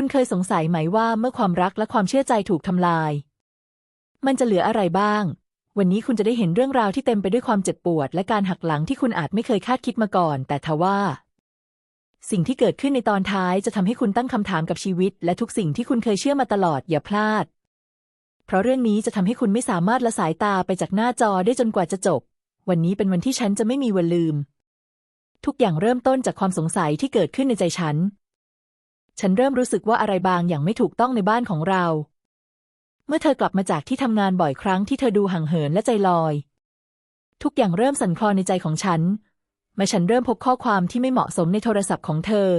คุณเคยสงสัยไหมว่าเมื่อความรักและความเชื่อใจถูกทำลาย มันจะเหลืออะไรบ้าง วันนี้คุณจะได้เห็นเรื่องราวที่เต็มไปด้วยความเจ็บปวด และการหักหลังที่คุณอาจไม่เคยคาดคิดมาก่อน แต่ทว่า สิ่งที่เกิดขึ้นในตอนท้ายจะทำให้คุณตั้งคำถามกับชีวิต และทุกสิ่งที่คุณเคยเชื่อมาตลอดอย่าพลาด เพราะเรื่องนี้จะทำให้คุณไม่สามารถละสายตาไปจากหน้าจอได้จนกว่าจะจบ วันนี้เป็นวันที่ฉันจะไม่มีวันลืม ทุกอย่างเริ่มต้นจากความสงสัยที่เกิดขึ้นในใจฉัน ฉันเริ่มรู้สึกว่าอะไรบางอย่างไม่ถูกต้องในบ้านของเรา เมื่อเธอกลับมาจากที่ทำงานบ่อยครั้งที่เธอดูห่างเหินและใจลอย ทุกอย่างเริ่มสั่นคลอนในใจของฉันเมื่อฉันเริ่มพบข้อความที่ไม่เหมาะสมในโทรศัพท์ของเธอ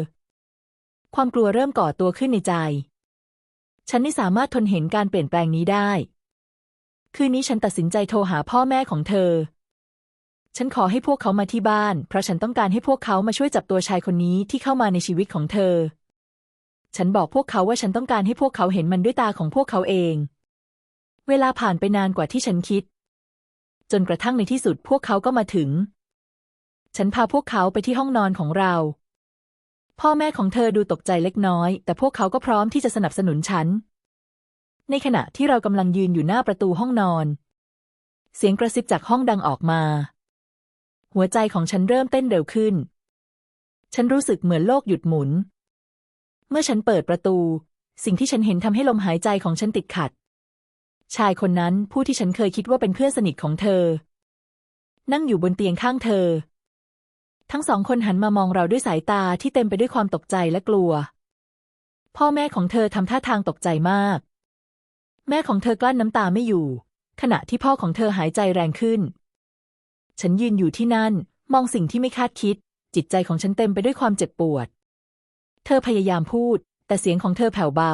ความกลัวเริ่มก่อตัวขึ้นในใจ ฉันไม่สามารถทนเห็นการเปลี่ยนแปลงนี้ได้ คืนนี้ฉันตัดสินใจโทรหาพ่อแม่ของเธอ ฉันขอให้พวกเขามาที่บ้าน เพราะฉันต้องการให้พวกเขามาช่วยจับตัวชายคนนี้ที่เข้ามาในชีวิตของเธอ ฉันบอกพวกเขาว่าฉันต้องการให้พวกเขาเห็นมันด้วยตาของพวกเขาเอง เวลาผ่านไปนานกว่าที่ฉันคิด จนกระทั่งในที่สุดพวกเขาก็มาถึง ฉันพาพวกเขาไปที่ห้องนอนของเรา พ่อแม่ของเธอดูตกใจเล็กน้อย แต่พวกเขาก็พร้อมที่จะสนับสนุนฉัน ในขณะที่เรากำลังยืนอยู่หน้าประตูห้องนอน เสียงกระซิบจากห้องดังออกมา หัวใจของฉันเริ่มเต้นเร็วขึ้น ฉันรู้สึกเหมือนโลกหยุดหมุน เมื่อฉันเปิดประตู สิ่งที่ฉันเห็นทำให้ลมหายใจของฉันติดขัด ชายคนนั้นผู้ที่ฉันเคยคิดว่าเป็นเพื่อนสนิทของเธอ นั่งอยู่บนเตียงข้างเธอ ทั้งสองคนหันมามองเราด้วยสายตาที่เต็มไปด้วยความตกใจและกลัว พ่อแม่ของเธอทำท่าทางตกใจมาก แม่ของเธอกลั้นน้ำตาไม่อยู่ ขณะที่พ่อของเธอหายใจแรงขึ้น ฉันยืนอยู่ที่นั่น มองสิ่งที่ไม่คาดคิด จิตใจของฉันเต็มไปด้วยความเจ็บปวด ธอพยายามพูด แต่เสียงของเธอแผ่วเบา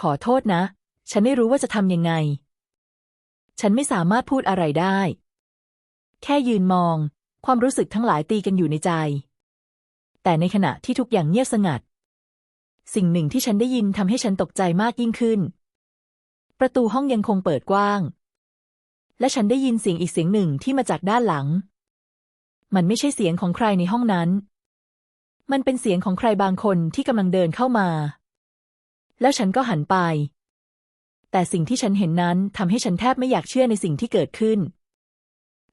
ขอโทษนะ ฉันไม่รู้ว่าจะทำยังไง ฉันไม่สามารถพูดอะไรได้ แค่ยืนมอง ความรู้สึกทั้งหลายตีกันอยู่ในใจ แต่ในขณะที่ทุกอย่างเงียบสงัด สิ่งหนึ่งที่ฉันได้ยินทำให้ฉันตกใจมากยิ่งขึ้น ประตูห้องยังคงเปิดกว้าง และฉันได้ยินเสียงอีกเสียงหนึ่งที่มาจากด้านหลัง มันไม่ใช่เสียงของใครในห้องนั้น มันเป็นเสียงของใครบางคนที่กำลังเดินเข้ามา แล้วฉันก็หันไป แต่สิ่งที่ฉันเห็นนั้นทำให้ฉันแทบไม่อยากเชื่อในสิ่งที่เกิดขึ้น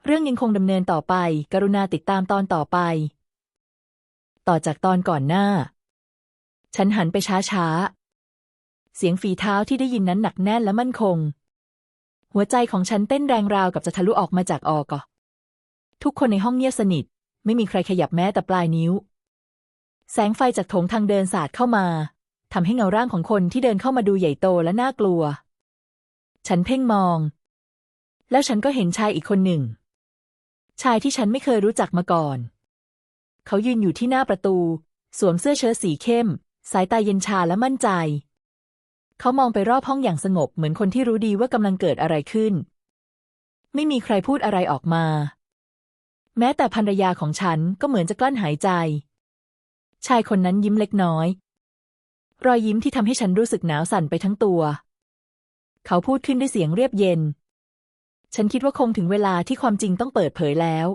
เรื่องยังคงดำเนินต่อไป กรุณาติดตามตอนต่อไป ต่อจากตอนก่อนหน้า ฉันหันไปช้าๆ เสียงฝีเท้าที่ได้ยินนั้นหนักแน่นและมั่นคง หัวใจของฉันเต้นแรงราวกับจะทะลุออกมาจากออกอทุกคนในห้องเงียบสนิท ไม่มีใครขยับแม้แต่ปลายนิ้ว แสงไฟจากโถงทางเดินสาดเข้ามาทำให้เงาร่างของคนที่เดินเข้ามาดูใหญ่โตและน่ากลัว ฉันเพ่งมอง แล้วฉันก็เห็นชายอีกคนหนึ่ง ชายที่ฉันไม่เคยรู้จักมาก่อน เขายืนอยู่ที่หน้าประตู สวมเสื้อเชิ้ตสีเข้ม สายตาเย็นชาและมั่นใจ เขามองไปรอบห้องอย่างสงบเหมือนคนที่รู้ดีว่ากำลังเกิดอะไรขึ้น ไม่มีใครพูดอะไรออกมา แม้แต่ภรรยาของฉันก็เหมือนจะกลั้นหายใจ ชายคนนั้นยิ้มเล็กน้อย รอยยิ้มที่ทำให้ฉันรู้สึกหนาวสั่นไปทั้งตัว เขาพูดขึ้นด้วยเสียงเรียบเย็น ฉันคิดว่าคงถึงเวลาที่ความจริงต้องเปิดเผยแล้ว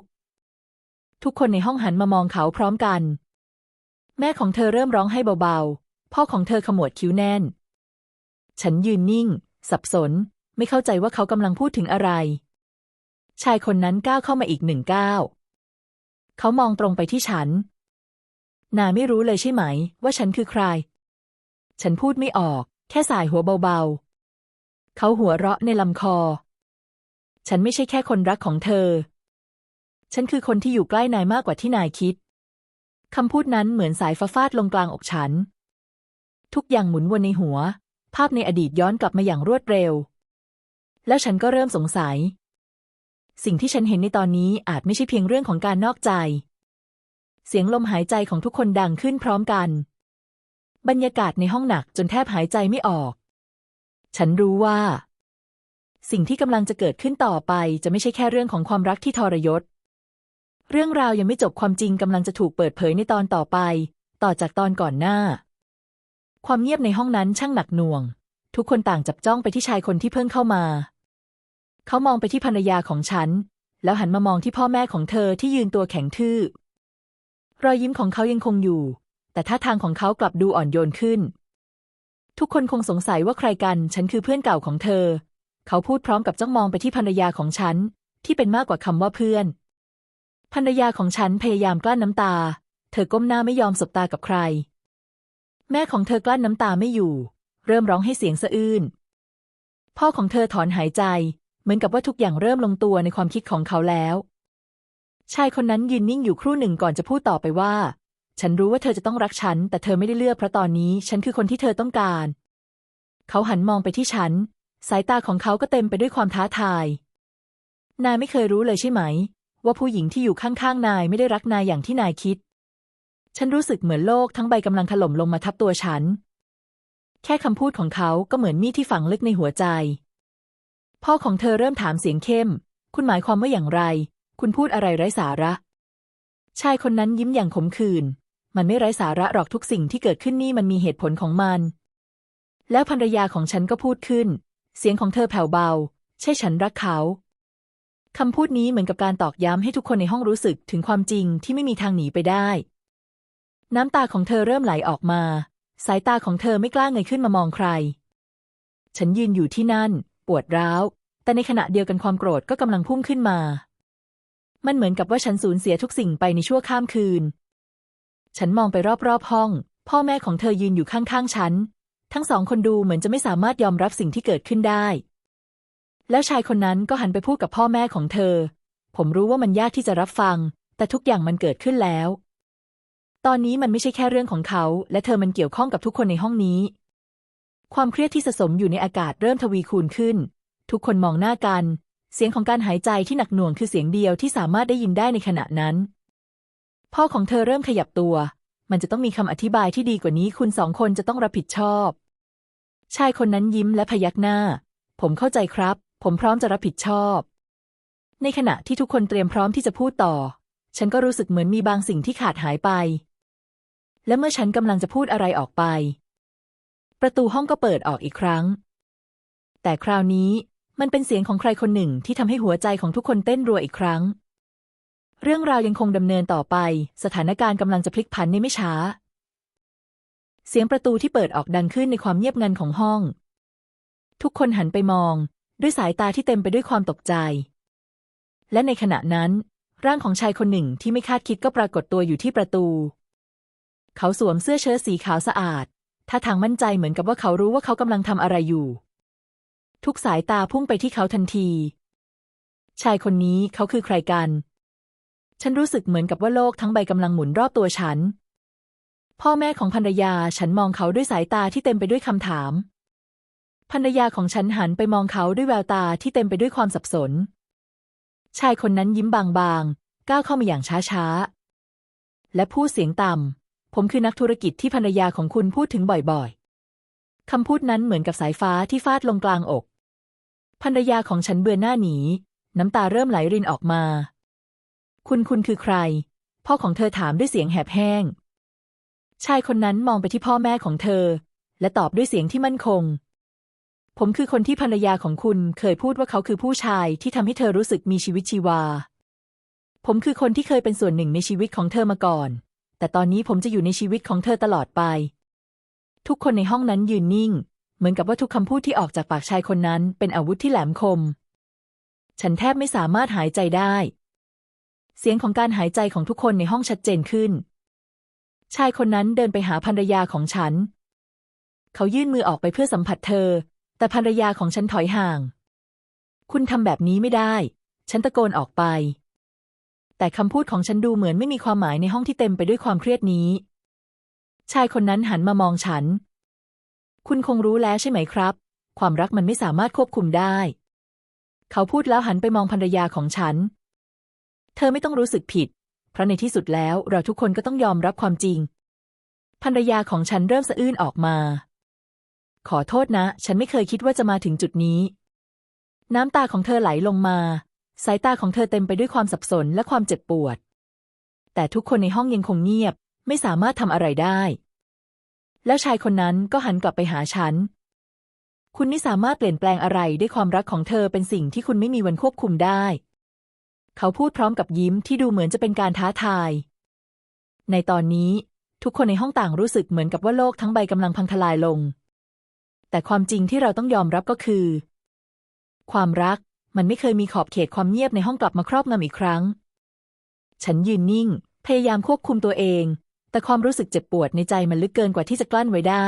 ทุกคนในห้องหันมามองเขาพร้อมกัน แม่ของเธอเริ่มร้องให้เบาๆ พ่อของเธอขมวดคิ้วแน่น ฉันยืนนิ่ง สับสน ไม่เข้าใจว่าเขากำลังพูดถึงอะไร ชายคนนั้นก้าวเข้ามาอีกหนึ่งก้าว เขามองตรงไปที่ฉัน นายไม่รู้เลยใช่ไหม ว่าฉันคือใคร ฉันพูดไม่ออก แค่สายหัวเบาๆ เขาหัวเราะในลำคอ ฉันไม่ใช่แค่คนรักของเธอ ฉันคือคนที่อยู่ใกล้นายมากกว่าที่นายคิด คำพูดนั้นเหมือนสายฟ้าฟาดลงกลางอกฉัน ทุกอย่างหมุนวนในหัว ภาพในอดีตย้อนกลับมาอย่างรวดเร็ว แล้วฉันก็เริ่มสงสัย สิ่งที่ฉันเห็นในตอนนี้อาจไม่ใช่เพียงเรื่องของการนอกใจ เสียงลมหายใจของทุกคนดังขึ้นพร้อมกัน บรรยากาศในห้องหนักจนแทบหายใจไม่ออก ฉันรู้ว่า สิ่งที่กำลังจะเกิดขึ้นต่อไปจะไม่ใช่แค่เรื่องของความรักที่ทรยศ เรื่องราวยังไม่จบความจริงกำลังจะถูกเปิดเผยในตอนต่อไป ต่อจากตอนก่อนหน้า ความเงียบในห้องนั้นช่างหนักหน่วง ทุกคนต่างจับจ้องไปที่ชายคนที่เพิ่งเข้ามา เขามองไปที่ภรรยาของฉันแล้วหันมามองที่พ่อแม่ของเธอที่ยืนตัวแข็งทื่อ รอยยิ้มของเขายังคงอยู่ แต่ท่าทางของเขากลับดูอ่อนโยนขึ้น ทุกคนคงสงสัยว่าใครกัน ฉันคือเพื่อนเก่าของเธอ เขาพูดพร้อมกับจ้องมองไปที่ภรรยาของฉัน ที่เป็นมากกว่าคำว่าเพื่อน ภรรยาของฉันพยายามกลั้นน้ำตา เธอก้มหน้าไม่ยอมสบตากับใคร แม่ของเธอกลั้นน้ำตาไม่อยู่ เริ่มร้องให้เสียงสะอื้น พ่อของเธอถอนหายใจ เหมือนกับว่าทุกอย่างเริ่มลงตัวในความคิดของเขาแล้ว ชายคนนั้นยืนนิ่งอยู่ครู่หนึ่งก่อนจะพูดต่อไปว่า ฉันรู้ว่าเธอจะต้องรักฉัน แต่เธอไม่ได้เลือกเพราะตอนนี้ฉันคือคนที่เธอต้องการ เขาหันมองไปที่ฉัน สายตาของเขาก็เต็มไปด้วยความท้าทาย นายไม่เคยรู้เลยใช่ไหม ว่าผู้หญิงที่อยู่ข้างๆนายไม่ได้รักนายอย่างที่นายคิด ฉันรู้สึกเหมือนโลกทั้งใบกำลังถล่มลงมาทับตัวฉัน แค่คำพูดของเขาก็เหมือนมีดที่ฝังลึกในหัวใจ พ่อของเธอเริ่มถามเสียงเข้ม คุณหมายความว่าอย่างไร คุณพูดอะไรไร้สาระ ชายคนนั้นยิ้มอย่างขมขื่น มันไม่ไร้สาระหรอกทุกสิ่งที่เกิดขึ้นนี่มันมีเหตุผลของมัน แล้วภรรยาของฉันก็พูดขึ้น เสียงของเธอแผ่วเบา ใช่ฉันรักเขาคำพูดนี้เหมือนกับการตอกย้ำให้ทุกคนในห้องรู้สึกถึงความจริงที่ไม่มีทางหนีไปได้ น้ำตาของเธอเริ่มไหลออกมา สายตาของเธอไม่กล้าเงยขึ้นมามองใคร ฉันยืนอยู่ที่นั่น ปวดร้าว แต่ในขณะเดียวกันความโกรธก็กำลังพุ่งขึ้นมา มันเหมือนกับว่าฉันสูญเสียทุกสิ่งไปในชั่วข้ามคืน ฉันมองไปรอบๆห้อง พ่อแม่ของเธอยืนอยู่ข้างๆฉัน ทั้งสองคนดูเหมือนจะไม่สามารถยอมรับสิ่งที่เกิดขึ้นได้ แล้วชายคนนั้นก็หันไปพูดกับพ่อแม่ของเธอ ผมรู้ว่ามันยากที่จะรับฟัง แต่ทุกอย่างมันเกิดขึ้นแล้ว ตอนนี้มันไม่ใช่แค่เรื่องของเขา และเธอมันเกี่ยวข้องกับทุกคนในห้องนี้ ความเครียดที่สะสมอยู่ในอากาศเริ่มทวีคูณขึ้น ทุกคนมองหน้ากัน เสียงของการหายใจที่หนักหน่วงคือเสียงเดียวที่สามารถได้ยินได้ในขณะนั้น พ่อของเธอเริ่มขยับตัว มันจะต้องมีคำอธิบายที่ดีกว่านี้คุณสองคนจะต้องรับผิดชอบ ชายคนนั้นยิ้มและพยักหน้า ผมเข้าใจครับ ผมพร้อมจะรับผิดชอบ ในขณะที่ทุกคนเตรียมพร้อมที่จะพูดต่อ ฉันก็รู้สึกเหมือนมีบางสิ่งที่ขาดหายไป และเมื่อฉันกำลังจะพูดอะไรออกไป ประตูห้องก็เปิดออกอีกครั้ง แต่คราวนี้ มันเป็นเสียงของใครคนหนึ่งที่ทำให้หัวใจของทุกคนเต้นรัวอีกครั้ง เรื่องราวยังคงดำเนินต่อไป สถานการณ์กำลังจะพลิกผันในไม่ช้า เสียงประตูที่เปิดออกดังขึ้นในความเงียบงันของห้อง ทุกคนหันไปมอง ด้วยสายตาที่เต็มไปด้วยความตกใจ และในขณะนั้น ร่างของชายคนหนึ่งที่ไม่คาดคิดก็ปรากฏตัวอยู่ที่ประตู เขาสวมเสื้อเชิ้ตสีขาวสะอาดท่าทางมั่นใจเหมือนกับว่าเขารู้ว่าเขากำลังทำอะไรอยู่ ทุกสายตาพุ่งไปที่เขาทันที ชายคนนี้เขาคือใครกัน ฉันรู้สึกเหมือนกับว่าโลกทั้งใบกำลังหมุนรอบตัวฉัน พ่อแม่ของภรรยาฉันมองเขาด้วยสายตาที่เต็มไปด้วยคำถาม ภรรยาของฉันหันไปมองเขาด้วยแววตาที่เต็มไปด้วยความสับสน ชายคนนั้นยิ้มบางๆ ก้าวเข้ามาอย่างช้าๆ และพูดเสียงต่ำ ผมคือนักธุรกิจที่ภรรยาของคุณพูดถึงบ่อยๆคำพูดนั้นเหมือนกับสายฟ้าที่ฟาดลงกลางอก ภรรยาของฉันเบือนหน้าหนี น้ำตาเริ่มไหลรินออกมา คุณคุณคือใคร พ่อของเธอถามด้วยเสียงแหบแห้ง ชายคนนั้นมองไปที่พ่อแม่ของเธอ และตอบด้วยเสียงที่มั่นคง ผมคือคนที่ภรรยาของคุณเคยพูดว่าเขาคือผู้ชายที่ทำให้เธอรู้สึกมีชีวิตชีวา ผมคือคนที่เคยเป็นส่วนหนึ่งในชีวิตของเธอมาก่อน แต่ตอนนี้ผมจะอยู่ในชีวิตของเธอตลอดไป ทุกคนในห้องนั้นยืนนิ่ง เหมือนกับว่าทุกคำพูดที่ออกจากปากชายคนนั้นเป็นอาวุธที่แหลมคม ฉันแทบไม่สามารถหายใจได้ เสียงของการหายใจของทุกคนในห้องชัดเจนขึ้น ชายคนนั้นเดินไปหาภรรยาของฉัน เขายื่นมือออกไปเพื่อสัมผัสเธอ แต่ภรรยาของฉันถอยห่าง คุณทำแบบนี้ไม่ได้ ฉันตะโกนออกไป แต่คำพูดของฉันดูเหมือนไม่มีความหมายในห้องที่เต็มไปด้วยความเครียดนี้ชายคนนั้นหันมามองฉัน คุณคงรู้แล้วใช่ไหมครับ ความรักมันไม่สามารถควบคุมได้ เขาพูดแล้วหันไปมองภรรยาของฉัน เธอไม่ต้องรู้สึกผิด เพราะในที่สุดแล้วเราทุกคนก็ต้องยอมรับความจริง ภรรยาของฉันเริ่มสะอื้นออกมา ขอโทษนะ ฉันไม่เคยคิดว่าจะมาถึงจุดนี้ น้ำตาของเธอไหลลงมา สายตาของเธอเต็มไปด้วยความสับสนและความเจ็บปวด แต่ทุกคนในห้องยังคงเงียบ ไม่สามารถทำอะไรได้ แล้วชายคนนั้นก็หันกลับไปหาฉัน คุณไม่สามารถเปลี่ยนแปลงอะไรด้วยความรักของเธอเป็นสิ่งที่คุณไม่มีวันควบคุมได้ เขาพูดพร้อมกับยิ้มที่ดูเหมือนจะเป็นการท้าทาย ในตอนนี้ ทุกคนในห้องต่างรู้สึกเหมือนกับว่าโลกทั้งใบกำลังพังทลายลง แต่ความจริงที่เราต้องยอมรับก็คือ ความรักมันไม่เคยมีขอบเขตความเงียบในห้องกลับมาครอบงำอีกครั้ง ฉันยืนนิ่ง พยายามควบคุมตัวเอง แต่ความรู้สึกเจ็บปวดในใจมันลึกเกินกว่าที่จะกลั้นไว้ได้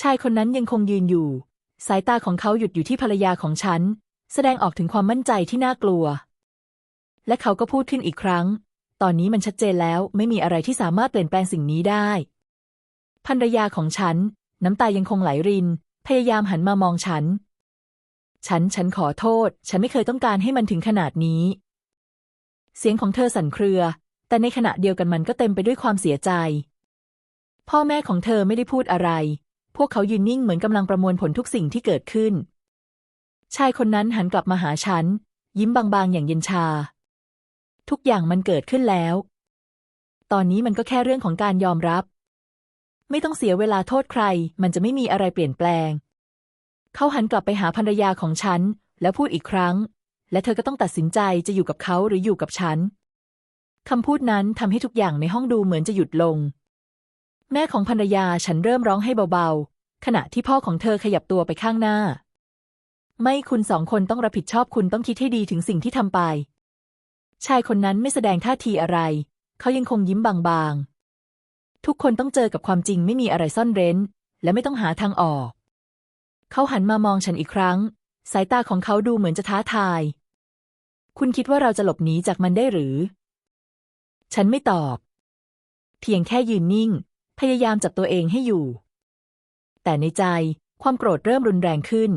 ชายคนนั้นยังคงยืนอยู่ สายตาของเขาหยุดอยู่ที่ภรรยาของฉัน แสดงออกถึงความมั่นใจที่น่ากลัว และเขาก็พูดขึ้นอีกครั้ง ตอนนี้มันชัดเจนแล้วไม่มีอะไรที่สามารถเปลี่ยนแปลงสิ่งนี้ได้ ภรรยาของฉัน น้ำตายังคงไหลริน พยายามหันมามองฉัน ฉัน ฉันขอโทษ ฉันไม่เคยต้องการให้มันถึงขนาดนี้ เสียงของเธอสั่นเครือ แต่ในขณะเดียวกันมันก็เต็มไปด้วยความเสียใจ พ่อแม่ของเธอไม่ได้พูดอะไร พวกเขายืนนิ่งเหมือนกำลังประมวลผลทุกสิ่งที่เกิดขึ้น ชายคนนั้นหันกลับมาหาฉัน ยิ้มบางๆอย่างเย็นชา ทุกอย่างมันเกิดขึ้นแล้ว ตอนนี้มันก็แค่เรื่องของการยอมรับ ไม่ต้องเสียเวลาโทษใคร มันจะไม่มีอะไรเปลี่ยนแปลง เขาหันกลับไปหาภรรยาของฉัน แล้วพูดอีกครั้ง และเธอก็ต้องตัดสินใจจะอยู่กับเขาหรืออยู่กับฉัน คำพูดนั้นทำให้ทุกอย่างในห้องดูเหมือนจะหยุดลง แม่ของภรรยาฉันเริ่มร้องให้เบาๆ ขณะที่พ่อของเธอขยับตัวไปข้างหน้า ไม่คุณสองคนต้องรับผิดชอบคุณต้องคิดให้ดีถึงสิ่งที่ทำไป ชายคนนั้นไม่แสดงท่าทีอะไร เขายังคงยิ้มบางๆ ทุกคนต้องเจอกับความจริงไม่มีอะไรซ่อนเร้น และไม่ต้องหาทางออก เขาหันมามองฉันอีกครั้ง สายตาของเขาดูเหมือนจะท้าทาย คุณคิดว่าเราจะหลบหนีจากมันได้หรือ ฉันไม่ตอบ เพียงแค่ยืนนิ่ง พยายามจับตัวเองให้อยู่ แต่ในใจความโกรธเริ่มรุนแรงขึ้น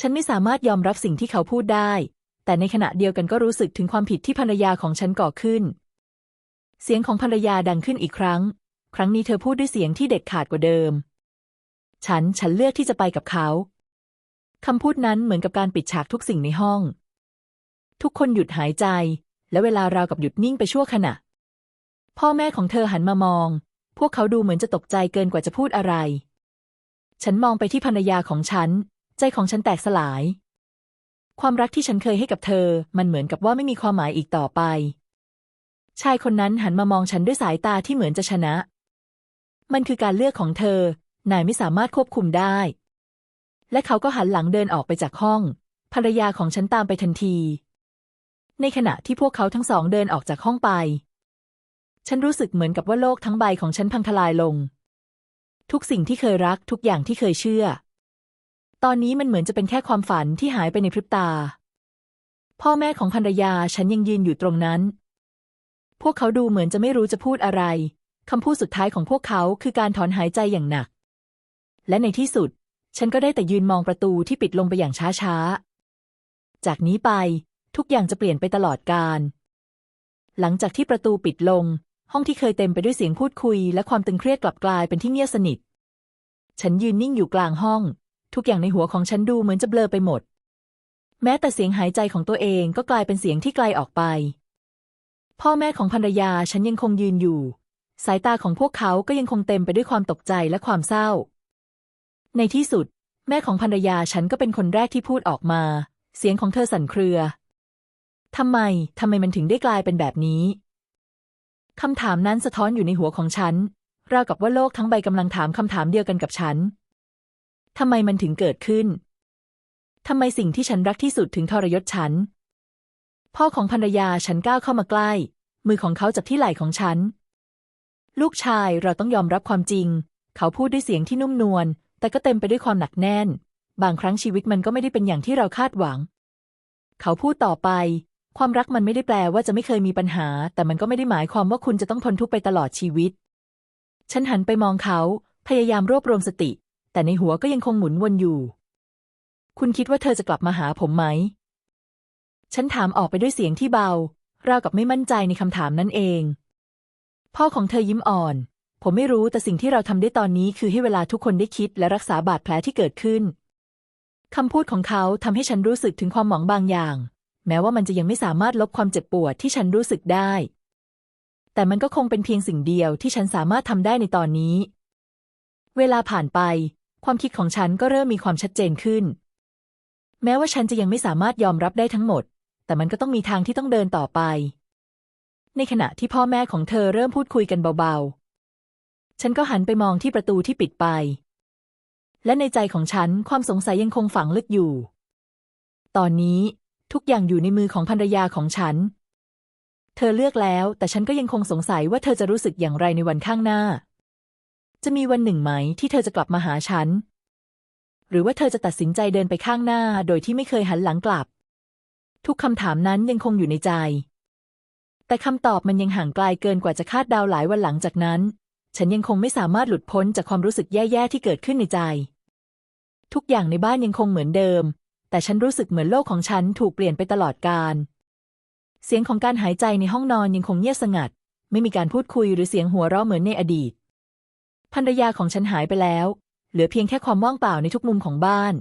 ฉันไม่สามารถยอมรับสิ่งที่เขาพูดได้ แต่ในขณะเดียวกันก็รู้สึกถึงความผิดที่ภรรยาของฉันก่อขึ้น เสียงของภรรยาดังขึ้นอีกครั้ง ครั้งนี้เธอพูดด้วยเสียงที่เด็ดขาดกว่าเดิม ฉันฉันเลือกที่จะไปกับเขาคำพูดนั้นเหมือนกับการปิดฉากทุกสิ่งในห้อง ทุกคนหยุดหายใจ และเวลาราวกับหยุดนิ่งไปชั่วขณะ พ่อแม่ของเธอหันมามอง พวกเขาดูเหมือนจะตกใจเกินกว่าจะพูดอะไร ฉันมองไปที่ภรรยาของฉัน ใจของฉันแตกสลาย ความรักที่ฉันเคยให้กับเธอ มันเหมือนกับว่าไม่มีความหมายอีกต่อไป ชายคนนั้นหันมามองฉันด้วยสายตาที่เหมือนจะชนะ มันคือการเลือกของเธอ นายไม่สามารถควบคุมได้ และเขาก็หันหลังเดินออกไปจากห้อง ภรรยาของฉันตามไปทันที ในขณะที่พวกเขาทั้งสองเดินออกจากห้องไป ฉันรู้สึกเหมือนกับว่าโลกทั้งใบของฉันพังทลายลง ทุกสิ่งที่เคยรักทุกอย่างที่เคยเชื่อ ตอนนี้มันเหมือนจะเป็นแค่ความฝันที่หายไปในพริบตา พ่อแม่ของภรรยาฉันยังยืนอยู่ตรงนั้น พวกเขาดูเหมือนจะไม่รู้จะพูดอะไรคำพูดสุดท้ายของพวกเขาคือการถอนหายใจอย่างหนัก และในที่สุด ฉันก็ได้แต่ยืนมองประตูที่ปิดลงไปอย่างช้าๆ จากนี้ไป ทุกอย่างจะเปลี่ยนไปตลอดกาลหลังจากที่ประตูปิดลง ห้องที่เคยเต็มไปด้วยเสียงพูดคุย และความตึงเครียดกลับกลายเป็นที่เงียบสนิท ฉันยืนนิ่งอยู่กลางห้อง ทุกอย่างในหัวของฉันดูเหมือนจะเบลอไปหมด แม้แต่เสียงหายใจของตัวเองก็กลายเป็นเสียงที่ไกลออกไป พ่อแม่ของภรรยาฉันยังคงยืนอยู่ สายตาของพวกเขาก็ยังคงเต็มไปด้วยความตกใจและความเศร้า ในที่สุด แม่ของภรรยาฉันก็เป็นคนแรกที่พูดออกมา เสียงของเธอสั่นเครือ ทำไม ทำไมมันถึงได้กลายเป็นแบบนี้ คำถามนั้นสะท้อนอยู่ในหัวของฉัน ราวกับว่าโลกทั้งใบกำลังถามคำถามเดียวกันกับฉัน ทำไมมันถึงเกิดขึ้น ทำไมสิ่งที่ฉันรักที่สุดถึงทรยศฉัน พ่อของภรรยาฉันก้าวเข้ามาใกล้ มือของเขาจับที่ไหล่ของฉัน ลูกชายเราต้องยอมรับความจริง เขาพูดด้วยเสียงที่นุ่มนวล แต่ก็เต็มไปด้วยความหนักแน่น บางครั้งชีวิตมันก็ไม่ได้เป็นอย่างที่เราคาดหวัง เขาพูดต่อไป ความรักมันไม่ได้แปลว่าจะไม่เคยมีปัญหา แต่มันก็ไม่ได้หมายความว่าคุณจะต้องทนทุกข์ไปตลอดชีวิต ฉันหันไปมองเขา พยายามรวบรวมสติ แต่ในหัวก็ยังคงหมุนวนอยู่ คุณคิดว่าเธอจะกลับมาหาผมไหม ฉันถามออกไปด้วยเสียงที่เบา ราวกับไม่มั่นใจในคำถามนั้นเอง พ่อของเธอยิ้มอ่อน ผมไม่รู้แต่สิ่งที่เราทำได้ตอนนี้คือให้เวลาทุกคนได้คิดและรักษาบาดแผลที่เกิดขึ้นคำพูดของเขาทำให้ฉันรู้สึกถึงความหวังบางอย่าง แม้ว่ามันจะยังไม่สามารถลบความเจ็บปวดที่ฉันรู้สึกได้ แต่มันก็คงเป็นเพียงสิ่งเดียวที่ฉันสามารถทำได้ในตอนนี้ เวลาผ่านไป ความคิดของฉันก็เริ่มมีความชัดเจนขึ้น แม้ว่าฉันจะยังไม่สามารถยอมรับได้ทั้งหมด แต่มันก็ต้องมีทางที่ต้องเดินต่อไป ในขณะที่พ่อแม่ของเธอเริ่มพูดคุยกันเบาๆ ฉันก็หันไปมองที่ประตูที่ปิดไป และในใจของฉันความสงสัยยังคงฝังลึกอยู่ ตอนนี้ ทุกอย่างอยู่ในมือของภรรยาของฉัน เธอเลือกแล้ว แต่ฉันก็ยังคงสงสัยว่าเธอจะรู้สึกอย่างไรในวันข้างหน้า จะมีวันหนึ่งไหมที่เธอจะกลับมาหาฉัน หรือว่าเธอจะตัดสินใจเดินไปข้างหน้า โดยที่ไม่เคยหันหลังกลับ ทุกคำถามนั้นยังคงอยู่ในใจ แต่คำตอบมันยังห่างไกลเกินกว่าจะคาดเดาหลายวันหลังจากนั้น ฉันยังคงไม่สามารถหลุดพ้นจากความรู้สึกแย่ๆที่เกิดขึ้นในใจ ทุกอย่างในบ้านยังคงเหมือนเดิม แต่ฉันรู้สึกเหมือนโลกของฉันถูกเปลี่ยนไปตลอดกาลเสียงของการหายใจในห้องนอนยังคงเงียบสงัด ไม่มีการพูดคุยหรือเสียงหัวเราะเหมือนในอดีตภรรยาของฉันหายไปแล้ว เหลือเพียงแค่ความว่างเปล่าในทุกมุมของบ้าน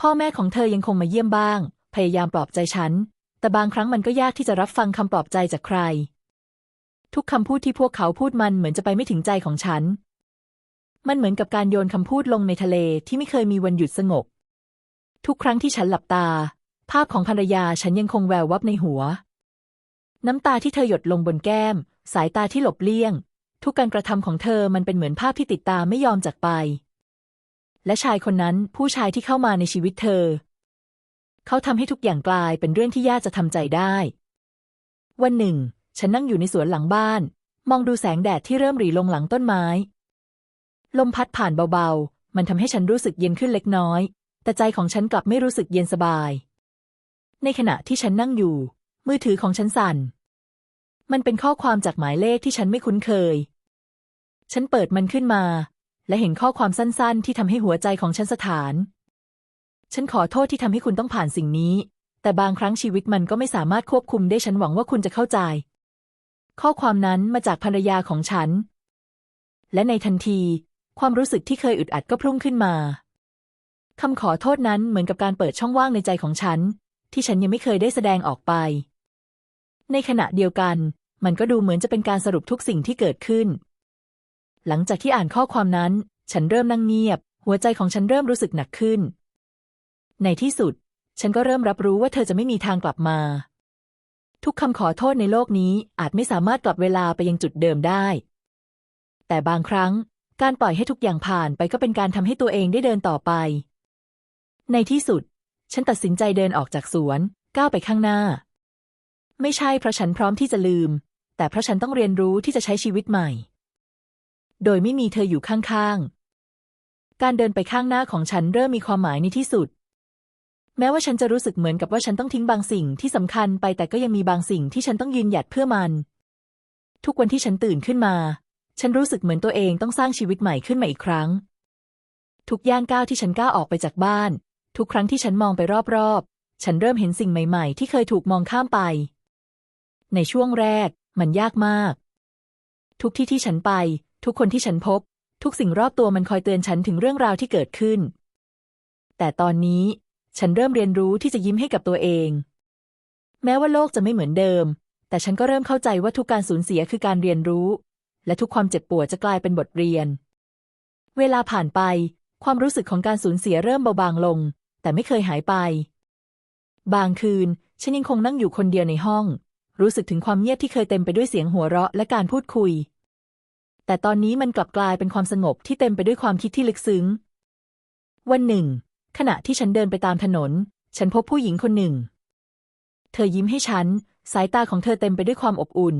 พ่อแม่ของเธอยังคงมาเยี่ยมบ้าง พยายามปลอบใจฉัน แต่บางครั้งมันก็ยากที่จะรับฟังคำปลอบใจจากใคร ทุกคำพูดที่พวกเขาพูดมันเหมือนจะไปไม่ถึงใจของฉัน มันเหมือนกับการโยนคำพูดลงในทะเลที่ไม่เคยมีวันหยุดสงบ ทุกครั้งที่ฉันหลับตา ภาพของภรรยาฉันยังคงแวววับในหัว น้ำตาที่เธอหยดลงบนแก้ม สายตาที่หลบเลี่ยง ทุกการกระทำของเธอมันเป็นเหมือนภาพที่ติดตามไม่ยอมจากไป และชายคนนั้นผู้ชายที่เข้ามาในชีวิตเธอ เขาทำให้ทุกอย่างกลายเป็นเรื่องที่ยากจะทำใจได้ วันหนึ่ง ฉันนั่งอยู่ในสวนหลังบ้าน มองดูแสงแดดที่เริ่มหรี่ลงหลังต้นไม้ ลมพัดผ่านเบาๆ มันทำให้ฉันรู้สึกเย็นขึ้นเล็กน้อย แต่ใจของฉันกลับไม่รู้สึกเย็นสบาย ในขณะที่ฉันนั่งอยู่ มือถือของฉันสั่น มันเป็นข้อความจากหมายเลขที่ฉันไม่คุ้นเคย ฉันเปิดมันขึ้นมา และเห็นข้อความสั้นๆ ที่ทำให้หัวใจของฉันสถาน ฉันขอโทษที่ทำให้คุณต้องผ่านสิ่งนี้ แต่บางครั้งชีวิตมันก็ไม่สามารถควบคุมได้ฉันหวังว่าคุณจะเข้าใจ ข้อความนั้นมาจากภรรยาของฉัน และในทันที ความรู้สึกที่เคยอึดอัดก็พุ่งขึ้นมา คำขอโทษนั้นเหมือนกับการเปิดช่องว่างในใจของฉัน ที่ฉันยังไม่เคยได้แสดงออกไป ในขณะเดียวกัน มันก็ดูเหมือนจะเป็นการสรุปทุกสิ่งที่เกิดขึ้น หลังจากที่อ่านข้อความนั้น ฉันเริ่มนั่งเงียบ หัวใจของฉันเริ่มรู้สึกหนักขึ้น ในที่สุด ฉันก็เริ่มรับรู้ว่าเธอจะไม่มีทางกลับมา ทุกคำขอโทษในโลกนี้อาจไม่สามารถกลับเวลาไปยังจุดเดิมได้ แต่บางครั้ง การปล่อยให้ทุกอย่างผ่านไปก็เป็นการทำให้ตัวเองได้เดินต่อไป ในที่สุด ฉันตัดสินใจเดินออกจากสวน ก้าวไปข้างหน้า ไม่ใช่เพราะฉันพร้อมที่จะลืม แต่เพราะฉันต้องเรียนรู้ที่จะใช้ชีวิตใหม่ โดยไม่มีเธออยู่ข้างๆ การเดินไปข้างหน้าของฉันเริ่มมีความหมายในที่สุด แม้ว่าฉันจะรู้สึกเหมือนกับว่าฉันต้องทิ้งบางสิ่งที่สำคัญไปแต่ก็ยังมีบางสิ่งที่ฉันต้องยืนหยัดเพื่อมัน ทุกวันที่ฉันตื่นขึ้นมา ฉันรู้สึกเหมือนตัวเองต้องสร้างชีวิตใหม่ขึ้นมาอีกครั้งทุกย่างก้าวที่ฉันก้าวออกไปจากบ้าน ทุกครั้งที่ฉันมองไปรอบๆ ฉันเริ่มเห็นสิ่งใหม่ๆ ที่เคยถูกมองข้ามไป ในช่วงแรก มันยากมาก ทุกที่ที่ฉันไป ทุกคนที่ฉันพบ ทุกสิ่งรอบตัวมันคอยเตือนฉันถึงเรื่องราวที่เกิดขึ้น แต่ตอนนี้ ฉันเริ่มเรียนรู้ที่จะยิ้มให้กับตัวเอง แม้ว่าโลกจะไม่เหมือนเดิม แต่ฉันก็เริ่มเข้าใจว่าทุกการสูญเสียคือการเรียนรู้ และทุกความเจ็บปวดจะกลายเป็นบทเรียน เวลาผ่านไปความรู้สึกของการสูญเสียเริ่มเบาบางลง แต่ไม่เคยหายไป บางคืนฉันยังคงนั่งอยู่คนเดียวในห้อง รู้สึกถึงความเงียบที่เคยเต็มไปด้วยเสียงหัวเราะและการพูดคุย แต่ตอนนี้มันกลับกลายเป็นความสงบที่เต็มไปด้วยความคิดที่ลึกซึ้ง วันหนึ่ง ขณะที่ฉันเดินไปตามถนน ฉันพบผู้หญิงคนหนึ่ง เธอยิ้มให้ฉัน สายตาของเธอเต็มไปด้วยความอบอุ่น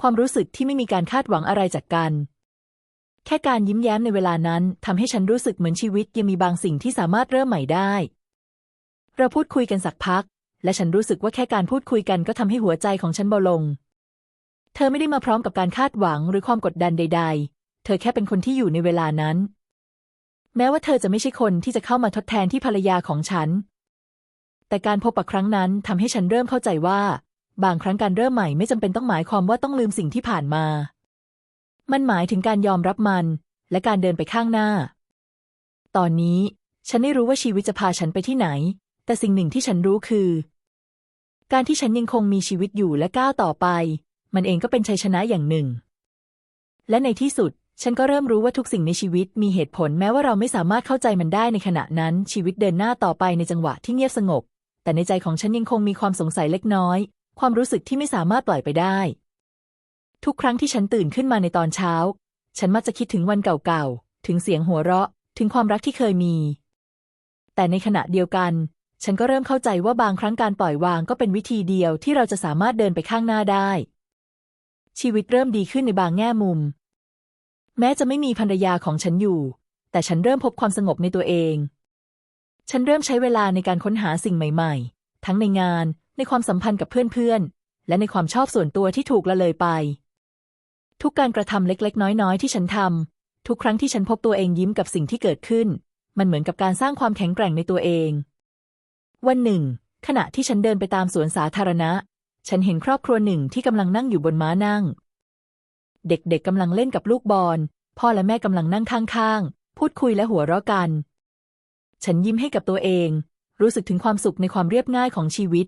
ความรู้สึกที่ไม่มีการคาดหวังอะไรจากกันแค่การยิ้มแย้มในเวลานั้นทำให้ฉันรู้สึกเหมือนชีวิตยังมีบางสิ่งที่สามารถเริ่มใหม่ได้ เราพูดคุยกันสักพัก และฉันรู้สึกว่าแค่การพูดคุยกันก็ทำให้หัวใจของฉันเบาลง เธอไม่ได้มาพร้อมกับการคาดหวังหรือความกดดันใด ๆ เธอแค่เป็นคนที่อยู่ในเวลานั้น แม้ว่าเธอจะไม่ใช่คนที่จะเข้ามาทดแทนที่ภรรยาของฉัน แต่การพบปะครั้งนั้นทำให้ฉันเริ่มเข้าใจว่า บางครั้งการเริ่มใหม่ไม่จำเป็นต้องหมายความว่าต้องลืมสิ่งที่ผ่านมา มันหมายถึงการยอมรับมัน และการเดินไปข้างหน้า ตอนนี้ฉันไม่รู้ว่าชีวิตจะพาฉันไปที่ไหน แต่สิ่งหนึ่งที่ฉันรู้คือ การที่ฉันยังคงมีชีวิตอยู่และก้าวต่อไป มันเองก็เป็นชัยชนะอย่างหนึ่ง และในที่สุด ฉันก็เริ่มรู้ว่าทุกสิ่งในชีวิตมีเหตุผลแม้ว่าเราไม่สามารถเข้าใจมันได้ในขณะนั้นชีวิตเดินหน้าต่อไปในจังหวะที่เงียบสงบ แต่ในใจของฉันยังคงมีความสงสัยเล็กน้อย ความรู้สึกที่ไม่สามารถปล่อยไปได้ ทุกครั้งที่ฉันตื่นขึ้นมาในตอนเช้า ฉันมักจะคิดถึงวันเก่าๆถึงเสียงหัวเราะ ถึงความรักที่เคยมี แต่ในขณะเดียวกัน ฉันก็เริ่มเข้าใจว่าบางครั้งการปล่อยวางก็เป็นวิธีเดียวที่เราจะสามารถเดินไปข้างหน้าได้ ชีวิตเริ่มดีขึ้นในบางแง่มุม แม้จะไม่มีภรรยาของฉันอยู่ แต่ฉันเริ่มพบความสงบในตัวเอง ฉันเริ่มใช้เวลาในการค้นหาสิ่งใหม่ ๆ ทั้งในงาน ในความสัมพันธ์กับเพื่อนๆ และในความชอบส่วนตัวที่ถูกละเลยไป ทุกการกระทำเล็ก ๆ น้อยๆ ที่ฉันทำทุกครั้งที่ฉันพบตัวเองยิ้มกับสิ่งที่เกิดขึ้น มันเหมือนกับการสร้างความแข็งแกร่งในตัวเอง วันหนึ่ง ขณะที่ฉันเดินไปตามสวนสาธารณะ ฉันเห็นครอบครัวหนึ่งที่กำลังนั่งอยู่บนม้านั่ง เด็กๆกำลังเล่นกับลูกบอล พ่อและแม่กำลังนั่งข้างๆ พูดคุยและหัวเราะกัน ฉันยิ้มให้กับตัวเอง รู้สึกถึงความสุขในความเรียบง่ายของชีวิต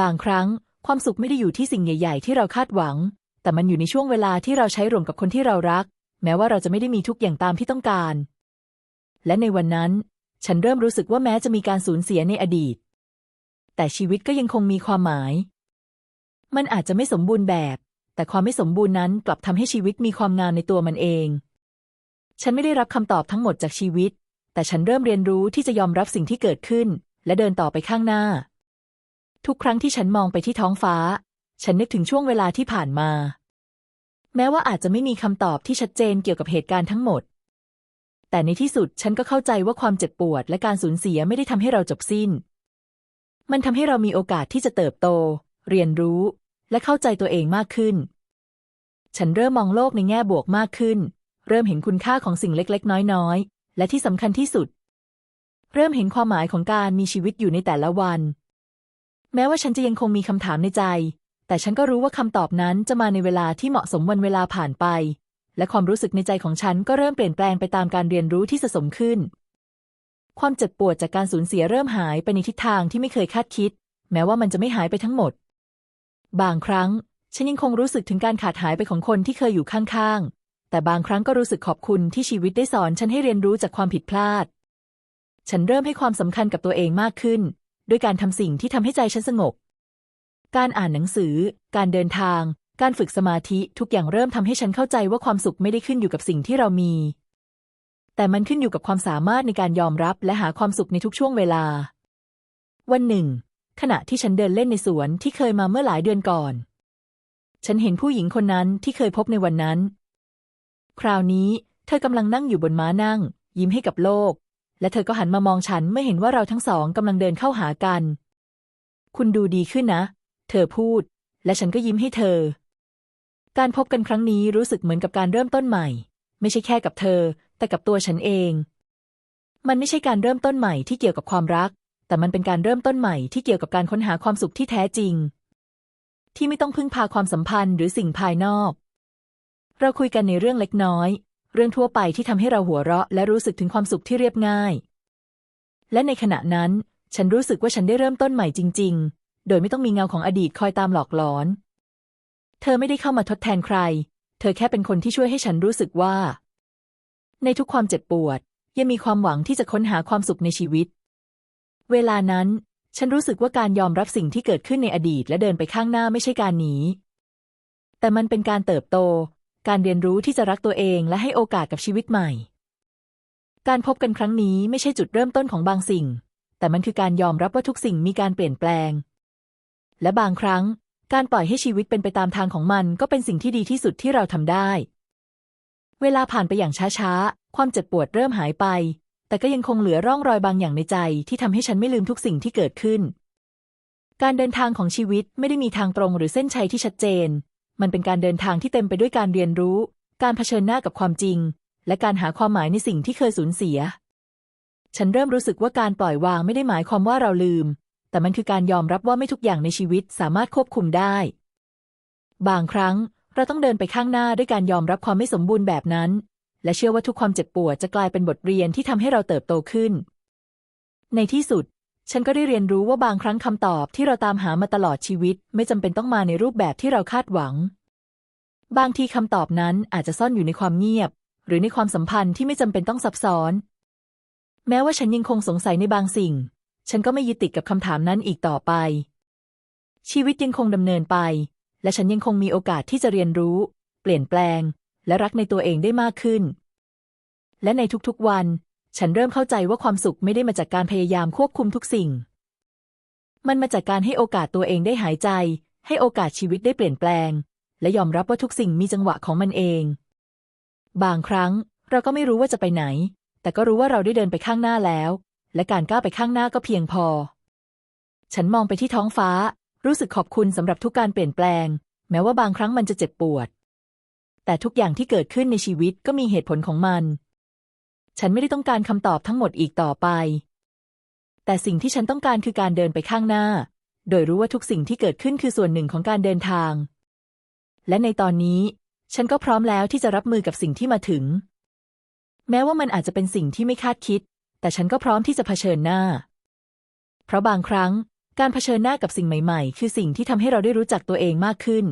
บางครั้งความสุขไม่ได้อยู่ที่สิ่งใหญ่ ๆ ที่เราคาดหวัง แต่มันอยู่ในช่วงเวลาที่เราใช้ร่วมกับคนที่เรารัก แม้ว่าเราจะไม่ได้มีทุกอย่างตามที่ต้องการ และในวันนั้น ฉันเริ่มรู้สึกว่าแม้จะมีการสูญเสียในอดีต แต่ชีวิตก็ยังคงมีความหมาย มันอาจจะไม่สมบูรณ์แบบ แต่ความไม่สมบูรณ์นั้นกลับทำให้ชีวิตมีความงามในตัวมันเอง ฉันไม่ได้รับคำตอบทั้งหมดจากชีวิต แต่ฉันเริ่มเรียนรู้ที่จะยอมรับสิ่งที่เกิดขึ้น และเดินต่อไปข้างหน้า ทุกครั้งที่ฉันมองไปที่ท้องฟ้า ฉันนึกถึงช่วงเวลาที่ผ่านมา แม้ว่าอาจจะไม่มีคำตอบที่ชัดเจนเกี่ยวกับเหตุการณ์ทั้งหมด แต่ในที่สุดฉันก็เข้าใจว่าความเจ็บปวดและการสูญเสียไม่ได้ทำให้เราจบสิ้น มันทำให้เรามีโอกาสที่จะเติบโต เรียนรู้ และเข้าใจตัวเองมากขึ้น ฉันเริ่มมองโลกในแง่บวกมากขึ้น เริ่มเห็นคุณค่าของสิ่งเล็กๆ น้อยๆ และที่สำคัญที่สุด เริ่มเห็นความหมายของการมีชีวิตอยู่ในแต่ละวัน แม้ว่าฉันจะยังคงมีคำถามในใจ แต่ฉันก็รู้ว่าคำตอบนั้นจะมาในเวลาที่เหมาะสมวันเวลาผ่านไป และความรู้สึกในใจของฉันก็เริ่มเปลี่ยนแปลงไปตามการเรียนรู้ที่สะสมขึ้น ความเจ็บปวดจากการสูญเสียเริ่มหายไปในทิศทางที่ไม่เคยคาดคิด แม้ว่ามันจะไม่หายไปทั้งหมด บางครั้งฉันยังคงรู้สึกถึงการขาดหายไปของคนที่เคยอยู่ข้างๆ แต่บางครั้งก็รู้สึกขอบคุณที่ชีวิตได้สอนฉันให้เรียนรู้จากความผิดพลาด ฉันเริ่มให้ความสำคัญกับตัวเองมากขึ้น ด้วยการทำสิ่งที่ทำให้ใจฉันสงบ การอ่านหนังสือ การเดินทาง การฝึกสมาธิทุกอย่างเริ่มทำให้ฉันเข้าใจว่าความสุขไม่ได้ขึ้นอยู่กับสิ่งที่เรามี แต่มันขึ้นอยู่กับความสามารถในการยอมรับและหาความสุขในทุกช่วงเวลา วันหนึ่ง ขณะที่ฉันเดินเล่นในสวนที่เคยมาเมื่อหลายเดือนก่อน ฉันเห็นผู้หญิงคนนั้นที่เคยพบในวันนั้น คราวนี้เธอกำลังนั่งอยู่บนม้านั่ง ยิ้มให้กับโลก และเธอก็หันมามองฉันเมื่อเห็นว่าเราทั้งสองกำลังเดินเข้าหากัน คุณดูดีขึ้นนะ เธอพูด และฉันก็ยิ้มให้เธอ การพบกันครั้งนี้รู้สึกเหมือนกับการเริ่มต้นใหม่ ไม่ใช่แค่กับเธอ แต่กับตัวฉันเอง มันไม่ใช่การเริ่มต้นใหม่ที่เกี่ยวกับความรัก แต่มันเป็นการเริ่มต้นใหม่ที่เกี่ยวกับการค้นหาความสุขที่แท้จริง ที่ไม่ต้องพึ่งพาความสัมพันธ์หรือสิ่งภายนอก เราคุยกันในเรื่องเล็กน้อย เรื่องทั่วไปที่ทำให้เราหัวเราะ และรู้สึกถึงความสุขที่เรียบง่าย และในขณะนั้น ฉันรู้สึกว่าฉันได้เริ่มต้นใหม่จริง ๆ โดยไม่ต้องมีเงาของอดีตคอยตามหลอกหลอน เธอไม่ได้เข้ามาทดแทนใคร เธอแค่เป็นคนที่ช่วยให้ฉันรู้สึกว่า ในทุกความเจ็บปวด ยังมีความหวังที่จะค้นหาความสุขในชีวิต เวลานั้น ฉันรู้สึกว่าการยอมรับสิ่งที่เกิดขึ้นในอดีตและเดินไปข้างหน้าไม่ใช่การหนีแต่มันเป็นการเติบโต การเรียนรู้ที่จะรักตัวเองและให้โอกาสกับชีวิตใหม่ การพบกันครั้งนี้ไม่ใช่จุดเริ่มต้นของบางสิ่ง แต่มันคือการยอมรับว่าทุกสิ่งมีการเปลี่ยนแปลง และบางครั้ง การปล่อยให้ชีวิตเป็นไปตามทางของมันก็เป็นสิ่งที่ดีที่สุดที่เราทำได้ เวลาผ่านไปอย่างช้าๆ ความเจ็บปวดเริ่มหายไป แต่ก็ยังคงเหลือร่องรอยบางอย่างในใจที่ทำให้ฉันไม่ลืมทุกสิ่งที่เกิดขึ้น การเดินทางของชีวิตไม่ได้มีทางตรงหรือเส้นชัยที่ชัดเจน มันเป็นการเดินทางที่เต็มไปด้วยการเรียนรู้ การเผชิญหน้ากับความจริง และการหาความหมายในสิ่งที่เคยสูญเสีย ฉันเริ่มรู้สึกว่าการปล่อยวางไม่ได้หมายความว่าเราลืม แต่มันคือการยอมรับว่าไม่ทุกอย่างในชีวิตสามารถควบคุมได้ บางครั้งเราต้องเดินไปข้างหน้าด้วยการยอมรับความไม่สมบูรณ์แบบนั้น และเชื่อว่าทุกความเจ็บปวดจะกลายเป็นบทเรียนที่ทำให้เราเติบโตขึ้น ในที่สุด ฉันก็ได้เรียนรู้ว่าบางครั้งคำตอบที่เราตามหามาตลอดชีวิต ไม่จำเป็นต้องมาในรูปแบบที่เราคาดหวัง บางทีคำตอบนั้นอาจจะซ่อนอยู่ในความเงียบ หรือในความสัมพันธ์ที่ไม่จำเป็นต้องซับซ้อน แม้ว่าฉันยังคงสงสัยในบางสิ่ง ฉันก็ไม่ยึดติดกับคำถามนั้นอีกต่อไป ชีวิตยังคงดำเนินไป และฉันยังคงมีโอกาสที่จะเรียนรู้ เปลี่ยนแปลง และรักในตัวเองได้มากขึ้น และในทุกๆวัน ฉันเริ่มเข้าใจว่าความสุขไม่ได้มาจากการพยายามควบคุมทุกสิ่ง มันมาจากการให้โอกาสตัวเองได้หายใจ ให้โอกาสชีวิตได้เปลี่ยนแปลง และยอมรับว่าทุกสิ่งมีจังหวะของมันเอง บางครั้งเราก็ไม่รู้ว่าจะไปไหน แต่ก็รู้ว่าเราได้เดินไปข้างหน้าแล้ว และการก้าวไปข้างหน้าก็เพียงพอ ฉันมองไปที่ท้องฟ้า รู้สึกขอบคุณสำหรับทุกการเปลี่ยนแปลง แม้ว่าบางครั้งมันจะเจ็บปวด แต่ทุกอย่างที่เกิดขึ้นในชีวิตก็มีเหตุผลของมัน ฉันไม่ได้ต้องการคำตอบทั้งหมดอีกต่อไป แต่สิ่งที่ฉันต้องการคือการเดินไปข้างหน้า โดยรู้ว่าทุกสิ่งที่เกิดขึ้นคือส่วนหนึ่งของการเดินทาง และในตอนนี้ฉันก็พร้อมแล้วที่จะรับมือกับสิ่งที่มาถึง แม้ว่ามันอาจจะเป็นสิ่งที่ไม่คาดคิด แต่ฉันก็พร้อมที่จะเผชิญหน้า เพราะบางครั้ง การเผชิญหน้ากับสิ่งใหม่ ๆ คือสิ่งที่ทำให้เราได้รู้จักตัวเองมากขึ้น